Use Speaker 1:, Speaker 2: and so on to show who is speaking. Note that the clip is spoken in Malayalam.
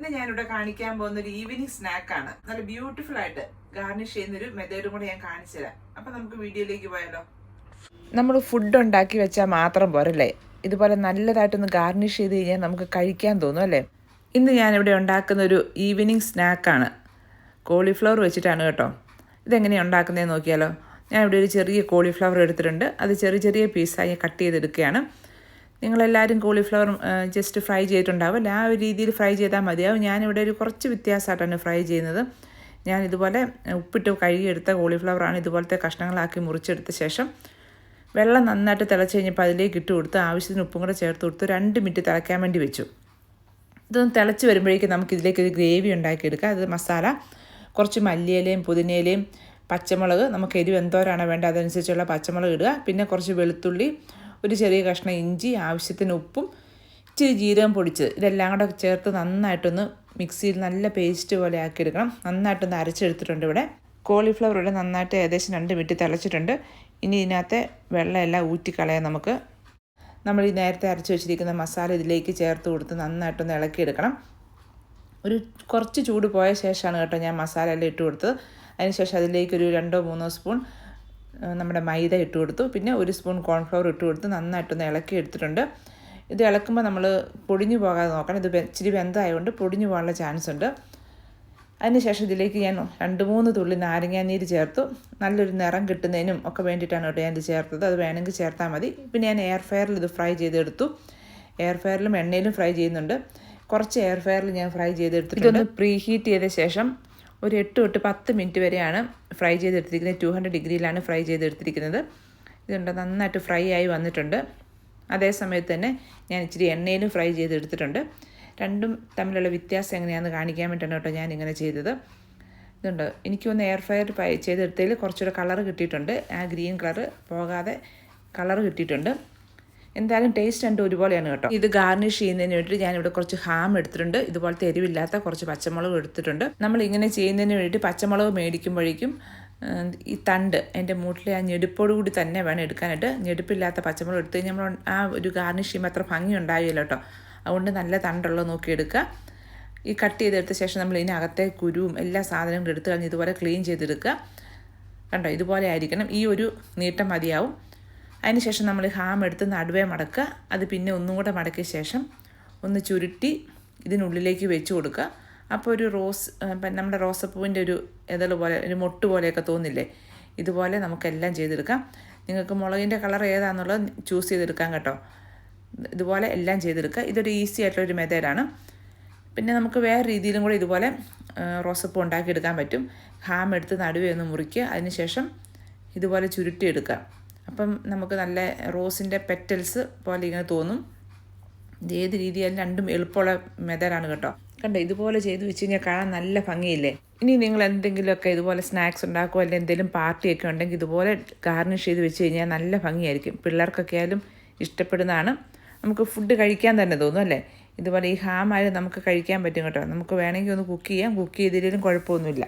Speaker 1: ഇന്ന് ഞാനിവിടെ കാണിക്കാൻ പോകുന്ന ഒരു ഈവനിങ് സ്നാക്കാണ് നല്ല ബ്യൂട്ടിഫുൾ ആയിട്ട് ഗാർണിഷ് ചെയ്യുന്ന ഒരു മെത്തേഡും കൂടെ ഞാൻ കാണിച്ചു തരാം. അപ്പൊ നമുക്ക് വീഡിയോയിലേക്ക് പോയാലോ? നമ്മൾ ഫുഡ് ഉണ്ടാക്കി വെച്ചാൽ മാത്രം പോരല്ലേ? ഇതുപോലെ നല്ലതായിട്ടൊന്ന് ഗാർണിഷ് ചെയ്ത് കഴിഞ്ഞാൽ നമുക്ക് കഴിക്കാൻ തോന്നും അല്ലേ? ഇന്ന് ഞാനിവിടെ ഉണ്ടാക്കുന്ന ഒരു ഈവനിങ് സ്നാക്കാണ് കോളിഫ്ലവർ വെച്ചിട്ടാണ് കേട്ടോ. ഇതെങ്ങനെയാണ് ഉണ്ടാക്കുന്നതെന്ന് നോക്കിയാലോ? ഞാനിവിടെ ഒരു ചെറിയ കോളിഫ്ലവർ എടുത്തിട്ടുണ്ട്. അത് ചെറിയ ചെറിയ പീസായി കട്ട് ചെയ്തെടുക്കുകയാണ്. നിങ്ങളെല്ലാവരും കോളിഫ്ലവർ ജസ്റ്റ് ഫ്രൈ ചെയ്തിട്ടുണ്ടാവും. ആ ഒരു രീതിയിൽ ഫ്രൈ ചെയ്താൽ മതിയാവും ഞാനിവിടെ ഒരു കുറച്ച് വ്യത്യാസമായിട്ടാണ് ഫ്രൈ ചെയ്യുന്നത്. ഞാൻ ഇതുപോലെ ഉപ്പിട്ട് കഴുകിയെടുത്ത കോളിഫ്ലവറാണ് ഇതുപോലത്തെ കഷ്ണങ്ങളാക്കി മുറിച്ചെടുത്ത ശേഷം വെള്ളം നന്നായിട്ട് തിളച്ച് കഴിഞ്ഞപ്പോൾ അതിലേക്ക് ഇട്ട് കൊടുത്ത് ആവശ്യത്തിന് ഉപ്പും കൂടെ ചേർത്ത് കൊടുത്ത് രണ്ട് മിനിറ്റ് തിളയ്ക്കാൻ വേണ്ടി വെച്ചു. ഇതൊന്ന് തിളച്ച് വരുമ്പോഴേക്കും നമുക്ക് ഇതിലേക്ക് ഒരു ഗ്രേവി ഉണ്ടാക്കിയെടുക്കാം. അത് മസാല കുറച്ച് മല്ലിയിലയും പുതിനയിലയും പച്ചമുളക് നമുക്ക് എരിവ് എന്തോരാണ് വേണ്ടത് അതനുസരിച്ചുള്ള പച്ചമുളക് ഇടുക. പിന്നെ കുറച്ച് വെളുത്തുള്ളി ഒരു ചെറിയ കഷ്ണം ഇഞ്ചി ആവശ്യത്തിന് ഉപ്പും ഇച്ചിരി ജീരകം പൊടിച്ചത് ഇതെല്ലാം കൂടെ ചേർത്ത് നന്നായിട്ടൊന്ന് മിക്സിയിൽ നല്ല പേസ്റ്റ് പോലെ ആക്കിയെടുക്കണം. നന്നായിട്ടൊന്ന് അരച്ചെടുത്തിട്ടുണ്ട് ഇവിടെ. കോളിഫ്ലവർ ഇവിടെ നന്നായിട്ട് ഏകദേശം രണ്ട് മിനിറ്റ് തിളച്ചിട്ടുണ്ട്. ഇനി ഇതിനകത്തെ വെള്ളമെല്ലാം ഊറ്റിക്കളയാം നമുക്ക്. നമ്മൾ ഈ നേരത്തെ അരച്ച് വെച്ചിരിക്കുന്ന മസാല ഇതിലേക്ക് ചേർത്ത് കൊടുത്ത് നന്നായിട്ടൊന്ന് ഇളക്കിയെടുക്കണം. ഒരു കുറച്ച് ചൂട് പോയ ശേഷമാണ് കേട്ടോ ഞാൻ മസാല എല്ലാം ഇട്ട് കൊടുത്തത്. അതിനുശേഷം അതിലേക്ക് ഒരു രണ്ടോ മൂന്നോ സ്പൂൺ നമ്മുടെ മൈദ ഇട്ട് കൊടുത്തു. പിന്നെ ഒരു സ്പൂൺ കോൺഫ്ലവർ ഇട്ട് കൊടുത്ത്. നന്നായിട്ടൊന്ന് ഇളക്കി എടുത്തിട്ടുണ്ട്. ഇത് ഇളക്കുമ്പോൾ നമ്മൾ പൊടിഞ്ഞു പോകാതെ നോക്കണം. ഇത് ഇച്ചിരി വെന്തായതുകൊണ്ട് പൊടിഞ്ഞു പോകാനുള്ള ചാൻസ് ഉണ്ട്. അതിനുശേഷം ഇതിലേക്ക് ഞാൻ രണ്ട് മൂന്ന് തുള്ളി നാരങ്ങാനീര് ചേർത്തു. നല്ലൊരു നിറം കിട്ടുന്നതിനും ഒക്കെ വേണ്ടിയിട്ടാണ് കേട്ടോ ഞാൻ ഇത് ചേർത്തത്. അത് വേണമെങ്കിൽ ചേർത്താൽ മതി. പിന്നെ ഞാൻ എയർ ഫയറിൽ ഇത് ഫ്രൈ ചെയ്തെടുത്തു. എയർ ഫയറിലും എണ്ണയിലും ഫ്രൈ ചെയ്യുന്നുണ്ട്. കുറച്ച് എയർ ഫയറിൽ ഞാൻ ഫ്രൈ ചെയ്തെടുത്തിട്ടുണ്ട്. പ്രീ ഹീറ്റ് ചെയ്ത ശേഷം ഒരു എട്ട് തൊട്ട് പത്ത് മിനിറ്റ് വരെയാണ് ഫ്രൈ ചെയ്തെടുത്തിരിക്കുന്നത്. ടു ഹൺഡ്രഡ് ഡിഗ്രിയിലാണ് ഫ്രൈ ചെയ്തെടുത്തിരിക്കുന്നത്. ഇതുണ്ട് നന്നായിട്ട് ഫ്രൈ ആയി വന്നിട്ടുണ്ട്. അതേ സമയത്ത് തന്നെ ഞാൻ ഇച്ചിരി എണ്ണയിലും ഫ്രൈ ചെയ്തെടുത്തിട്ടുണ്ട്. രണ്ടും തമ്മിലുള്ള വ്യത്യാസം എങ്ങനെയാണെന്ന് കാണിക്കാൻ വേണ്ടിയിട്ടാണ് കേട്ടോ ഞാൻ ഇങ്ങനെ ചെയ്തത് ഇതുണ്ട് എനിക്കൊന്ന് എയർ ഫ്രയർ ഫ്രൈ ചെയ്തെടുത്തതിൽ കുറച്ചുകൂടെ കളർ കിട്ടിയിട്ടുണ്ട്. ആ ഗ്രീൻ കളർ പോകാതെ കളർ കിട്ടിയിട്ടുണ്ട്. എന്തായാലും ടേസ്റ്റ് രണ്ടും ഒരുപോലെയാണ് കേട്ടോ. ഇത് ഗാർണിഷ് ചെയ്യുന്നതിന് വേണ്ടിയിട്ട് ഞാനിവിടെ കുറച്ച് ഹാം എടുത്തിട്ടുണ്ട്. ഇതുപോലത്തെ എരിവില്ലാത്ത കുറച്ച് പച്ചമുളകും എടുത്തിട്ടുണ്ട്. നമ്മൾ ഇങ്ങനെ ചെയ്യുന്നതിന് വേണ്ടിയിട്ട് പച്ചമുളക് മേടിക്കുമ്പോഴേക്കും ഈ തണ്ട് എന്റെ മൂട്ടിലെ ആ ഞെടുപ്പോട് കൂടി തന്നെ വേണം എടുക്കാനായിട്ട്. ഞെടുപ്പില്ലാത്ത പച്ചമുളക് എടുത്ത് കഴിഞ്ഞാൽ നമ്മൾ ആ ഒരു ഗാർണിഷ് ചെയ്യുമ്പോൾ അത്ര ഭംഗി ഉണ്ടാവില്ല കേട്ടോ. അതുകൊണ്ട് നല്ല തണ്ടുള്ളത് നോക്കി എടുക്കുക ഈ കട്ട് ചെയ്തെടുത്ത ശേഷം നമ്മൾ ഇതിനകത്തെ കുരുവും എല്ലാ സാധനങ്ങളും എടുത്ത് കഴിഞ്ഞ് ഇതുപോലെ ക്ലീൻ ചെയ്തെടുക്കുക കണ്ടോ? ഇതുപോലെ ആയിരിക്കണം. ഈ ഒരു നീട്ടം മതിയാവും. അതിനുശേഷം നമ്മൾ ഹാം എടുത്ത് നടുവേ മടക്കുക. അത് പിന്നെ ഒന്നും കൂടെ മടക്കിയ ശേഷം ഒന്ന് ചുരുട്ടി ഇതിനുള്ളിലേക്ക് വെച്ച് കൊടുക്കുക. അപ്പോൾ ഒരു റോസ് നമ്മുടെ റോസപ്പൂവിന്റെ ഒരു ഇതൾ പോലെ ഒരു മൊട്ട് പോലെയൊക്കെ തോന്നില്ലേ? ഇതുപോലെ നമുക്കെല്ലാം ചെയ്തെടുക്കാം. നിങ്ങൾക്ക് മുളകിന്റെ കളർ ഏതാണെന്നുള്ളത് ചൂസ് ചെയ്തെടുക്കാം കേട്ടോ. ഇതുപോലെ എല്ലാം ചെയ്തെടുക്കുക. ഇതൊരു ഈസി ആയിട്ടുള്ളൊരു മെത്തേഡാണ്. പിന്നെ നമുക്ക് വേറെ രീതിയിലും കൂടെ ഇതുപോലെ റോസപ്പൂ ഉണ്ടാക്കിയെടുക്കാൻ പറ്റും. ഹാം എടുത്ത് നടുവേ ഒന്ന് മുറിക്കുക. അതിനുശേഷം ഇതുപോലെ ചുരുട്ടിയെടുക്കുക. അപ്പം നമുക്ക് നല്ല റോസിന്റെ പെറ്റൽസ് പോലെ ഇങ്ങനെ തോന്നും. ഇത് ഏത് രീതിയാലും രണ്ടും എളുപ്പമുള്ള മെത്തേഡാണ് കേട്ടോ. കണ്ടോ ഇതുപോലെ ചെയ്ത് വെച്ച് കഴിഞ്ഞാൽ കാണാൻ നല്ല ഭംഗിയില്ലേ? ഇനി നിങ്ങൾ എന്തെങ്കിലുമൊക്കെ ഇതുപോലെ സ്നാക്സ് ഉണ്ടാക്കുമോ അല്ലെങ്കിൽ എന്തെങ്കിലും പാർട്ടിയൊക്കെ ഉണ്ടെങ്കിൽ ഇതുപോലെ ഗാർണിഷ് ചെയ്ത് വെച്ച് കഴിഞ്ഞാൽ നല്ല ഭംഗിയായിരിക്കും. പിള്ളേർക്കൊക്കെ ആയാലും ഇഷ്ടപ്പെടുന്നതാണ്. നമുക്ക് ഫുഡ് കഴിക്കാൻ തന്നെ തോന്നും അല്ലേ? ഇതുപോലെ ഈ ഹാമായാലും നമുക്ക് കഴിക്കാൻ പറ്റും കേട്ടോ. നമുക്ക് വേണമെങ്കിൽ ഒന്ന് കുക്ക് ചെയ്യാം. കുക്ക് ചെയ്തില്ലെങ്കിലും കുഴപ്പമൊന്നുമില്ല.